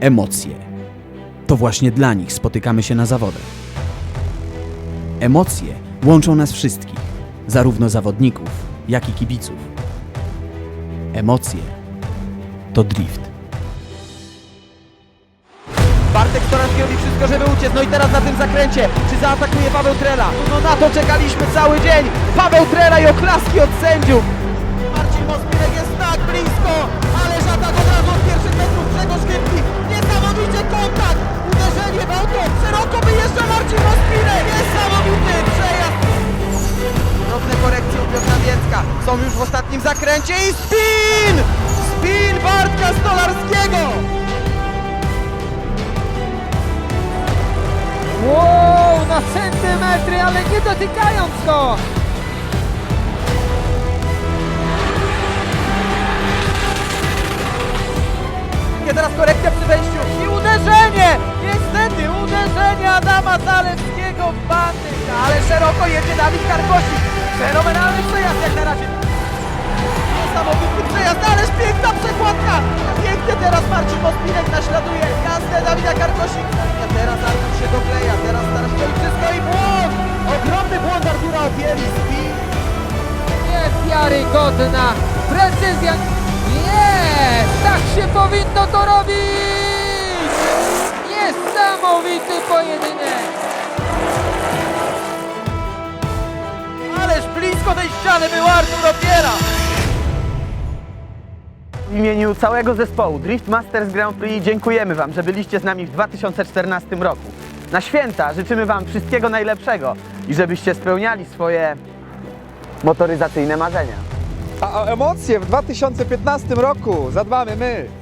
Emocje. To właśnie dla nich spotykamy się na zawodach. Emocje łączą nas wszystkich, zarówno zawodników, jak i kibiców. Emocje to drift. Bartek Storański robi wszystko, żeby uciec. No i teraz na tym zakręcie. Czy zaatakuje Paweł Trela? No na to czekaliśmy cały dzień. Paweł Trela i oklaski od sędziów. Wiecka. Są już w ostatnim zakręcie i spin! Spin Bartka Stolarskiego! Wow, na centymetry, ale nie dotykając go! Nie teraz korekcja przy wejściu i uderzenie! Niestety uderzenie Adama Zalewskiego w bandyk, ale szeroko jedzie Dawid Karkosik. Fenomenalny Niewiarygodna precyzja! Nie! Tak się powinno to robić! Niesamowity pojedynek! Ależ blisko tej ściany był Artur Opiera! W imieniu całego zespołu Drift Masters Grand Prix dziękujemy Wam, że byliście z nami w 2014 roku. Na święta życzymy Wam wszystkiego najlepszego i żebyście spełniali swoje motoryzacyjne marzenia. A o emocje w 2015 roku zadbamy my.